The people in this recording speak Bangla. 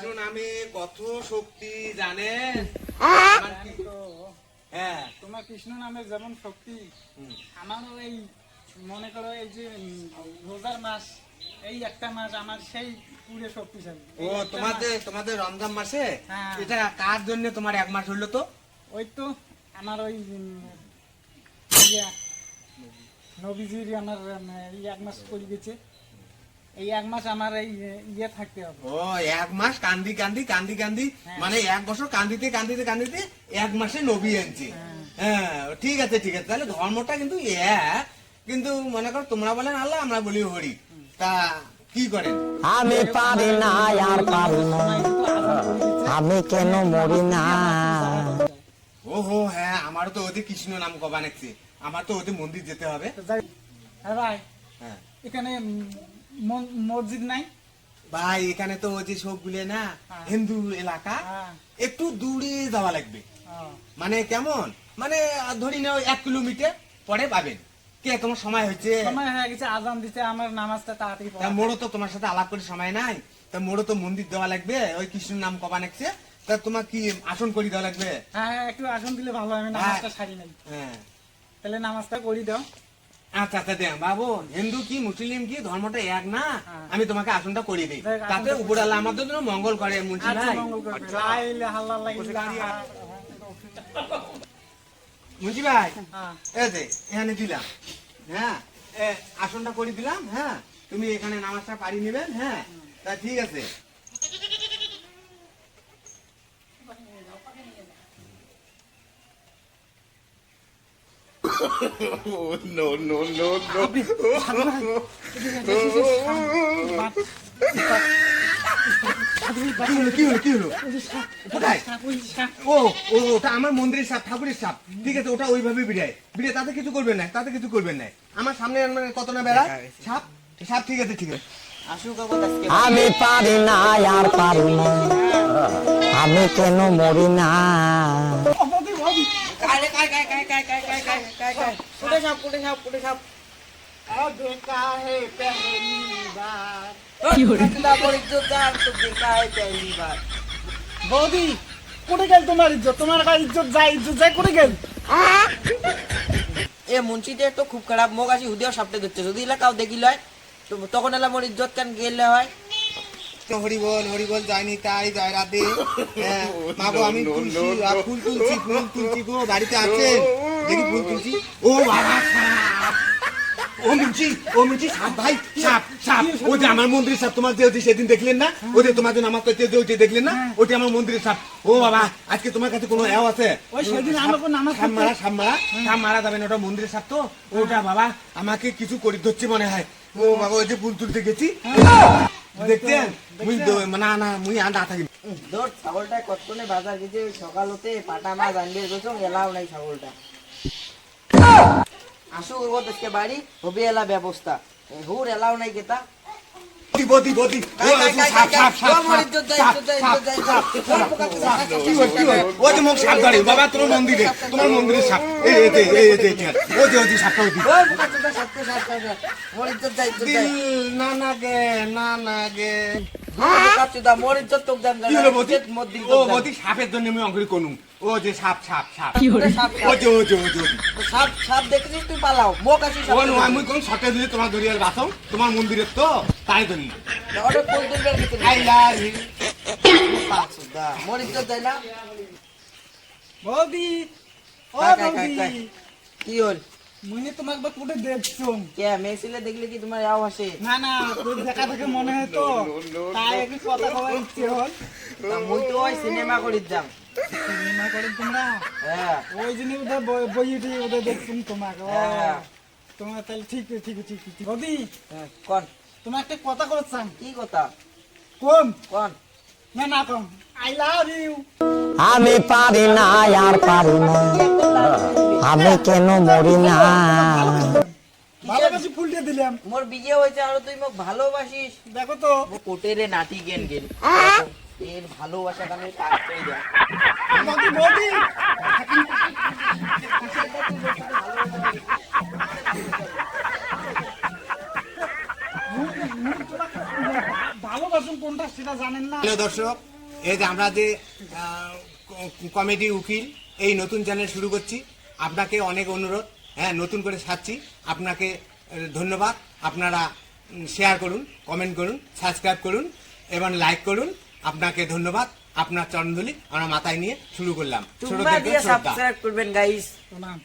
কৃষ্ণ নামে কত শক্তি জানেন তো হ্যাঁ। তোমার কৃষ্ণ নামের যেমন শক্তি আমারও এই মনে করো এই যে রোজার মাস এই একটা মাস আমার সেই পুরে শক্তিশালী। ও তোমাদের তোমাদের রমজান মাসে? হ্যাঁ। এটা কার জন্য তোমার এক মাস হইল তো? ওই তো আমার ওই নবীজির আমার এই এক মাস করে গেছে। এই এক মাস আমার এই ইয়ে থাকতে হবে। ও এক মাস কান্দি কান্দি কান্দি কান্দি। হ্যাঁ। মানে এক বছর কান্দিতে কান্দিতে কান্দিতে এক মাসে নবী আনছে হ্যাঁ। হ্যাঁ ঠিক আছে ঠিক আছে। তাহলে ধর্মটা কিন্তু এক কিন্তু মনে করো তোমরা বলেন আল্লাহ আমরা বলি হরি তা কি করেন? আমি পারি না আর পারি না। আমি কেন মরি না? ওহো হ্যাঁ আমারও তো ওদের কৃষ্ণ নাম কবা নাকছে আমার তো ওদের মন্দির যেতে হবে। হ্যাঁ ভাই। হ্যাঁ। এখানে মসজিদ নাই? ভাই এখানে তো যে সবগুলো না হ্যাঁ। হিন্দু এলাকা হ্যাঁ। একটু দূরে যাওয়া লাগবে। মানে কেমন? মানে ধরি নাও এক কিলোমিটার পরে পাবেন। কে তোমার সময় হচ্ছে সময় হয়ে গেছে আজান দিতে আমার নামাজটা তাড়াতাড়ি পড়া মোড়ো তো তোমার সাথে আলাপ করে সময় নাই। তা মোড়ো তো মন্দির দেওয়া লাগবে ওই কৃষ্ণ নাম কবা নাকছে তা তোমার কি আসন করি দেওয়া লাগবে? হ্যাঁ হ্যাঁ, একটু আসন দিলে ভালো আমি নামাজটা সারি নাই। হ্যাঁ। তাহলে নামাজটা করি দাও। আচ্ছা আচ্ছা দেখ বাবু হিন্দু কি মুসলিম কি ধর্মটা এক না? হ্যাঁ। আমি তোমাকে আসনটা করিয়ে দিই। তাতে আমাদের জন্য মঙ্গল করে মুন্সি আচ্ছা ভাই। হ্যাঁ। এই এখানে দিলাম। হ্যাঁ আসনটা করে দিলাম হ্যাঁ। তুমি এখানে নামাজটা পারি নেবেন হ্যাঁ। তা ঠিক আছে। কি হলো কি হলো কি হলো কোথায় ও ও ওটা আমার মন্দিরের সাপ ঠাকুরের সাপ ঠিক আছে ওটা ওইভাবে বিড়ায় বিড়ে তাতে কিছু করবেন না তাতে কিছু করবেন না আমার সামনে মানে কত না বেড়ায় সাপ সাপ ঠিক আছে ঠিক আছে আমি পারি না আর পারি না আমি কেন মরি না বৌদি কোটে গেল তোমার ইজ্জত তোমার কাছে ইজ্জত যায় ইজ্জত যায় কোটে গেল এ মুন্সিতে তো খুব খারাপ মোক আসি হুদিও সাপটে ধরছে যদি এলা কাউ দেখি লয় তখন এলা মোর ইজ্জত কেন গেলে হয় তো হরিবল হরিবল যায়নি তাই যায় রাতে হ্যাঁ, মা গো আমি তুলছি ফুল তুলছি ফুল তুলছি গো বাড়িতে আছে দেখি ফুল তুলছি। ও বাবা ও ও সাপ ভাই সাপ সাপ! ও যে আমার মন্দিরের সাপ তোমার যে সেদিন দেখলেন না? ওই যে তোমার জন্য আমার কাছে যে ওইটা দেখলেন না? ওইটা আমার মন্দিরের সাপ। ও বাবা আজকে তোমার কাছে কোনো এও আছে? ওই সেদিন আমাকে নামাজ সাপ মারা সাপ মারা? সাপ মারা যাবে না ওটা মন্দিরের সাপ তো? ওটা বাবা আমাকে কিছু করে ধরছে মনে হয়। ও বাবা ওই যে ফুল তুলতে গেছি। দেখতেন মুই না না মুই আর থাকি। দর ছাগলটা কতক্ষণে বাজার গেছে? সকাল হতে পাটা মাছ আনবে গেছো এলাও নাই ছাগলটা। আসু করব আজকে বাড়ি হবে এলা ব্যবস্থা। হুর এলাও নাই গেতা বদি বদি। ও, সাপ, সাপ, কি হয় কি হয় যে মুখ সাপ বাবা তোমার মন্দিরে তোমার মন্দিরে সাপ এই এই এই এই যে যে সাপটা। দিল না না গে না না গে মোর পোকা চোদা, তোক দাম কি হলো ও তোক সাপের জন্য আমি অঙ্কুরি কোনু ও যে সাপ সাপ সাপ। সাপ, ও সাপ। ও যে ও যে ও যে। সাপ সাপ দেখেছিস তুই পালাও। মোক আসি সাপ ও নো আমি কোন শটে দিলে তোমার দরিয়ার বাসম তোমার মন্দিরের তো তাই ধরি ওটা কোন তুলবার ভিতরে? I love you. মোর না। বৌদি ও বৌদি। কি হল? মুই তোমাকে একবার কোটে দেখছ কে মেয়ে ছেলে দেখলে কি তোমার আও আসে না না তোর দেখা দেখে মনে হয় তো। তাই একটু কথা কবার ইচ্ছে হল। তা মুই তো ওই সিনেমা করি যাম। সিনেমা করে তোমরা? হ্যাঁ। ওই জন্য ওদের বই উঠে ওদের তোমাকে। হ্যাঁ। তোমার তাহলে ঠিক ঠিক ঠিক ঠিক বৌদি হ্যাঁ, কোন? তোমার একটা কথা করছাম কি কথা? কোন? কোন? না না কম আই লাভ ইউ। আমি পারি না আর পারি না। আমি কেন মরি না? ভালোবাসি ফুলটা দিলাম। মোর বিয়ে হয়েছে আর তুই মোক ভালোবাসিস। দেখো তো। কোটেরে নাটি গেন গেল এর ভালোবাসা কানে কাজ করে দেয় বৌদি বৌদি ভালোবাসুন কোনটা সেটা জানেন না। দর্শক এই যে আমরা যে কমেডি উকিল এই নতুন চ্যানেল শুরু করছি। আপনাকে অনেক অনুরোধ হ্যাঁ নতুন করে সাজছি। আপনাকে ধন্যবাদ। আপনারা শেয়ার করুন কমেন্ট করুন সাবস্ক্রাইব করুন এবং লাইক করুন। আপনাকে ধন্যবাদ। আপনার চরণধুলি আমরা মাথায় নিয়ে শুরু করলাম। সাবস্ক্রাইব করবেন গাইস প্রণাম।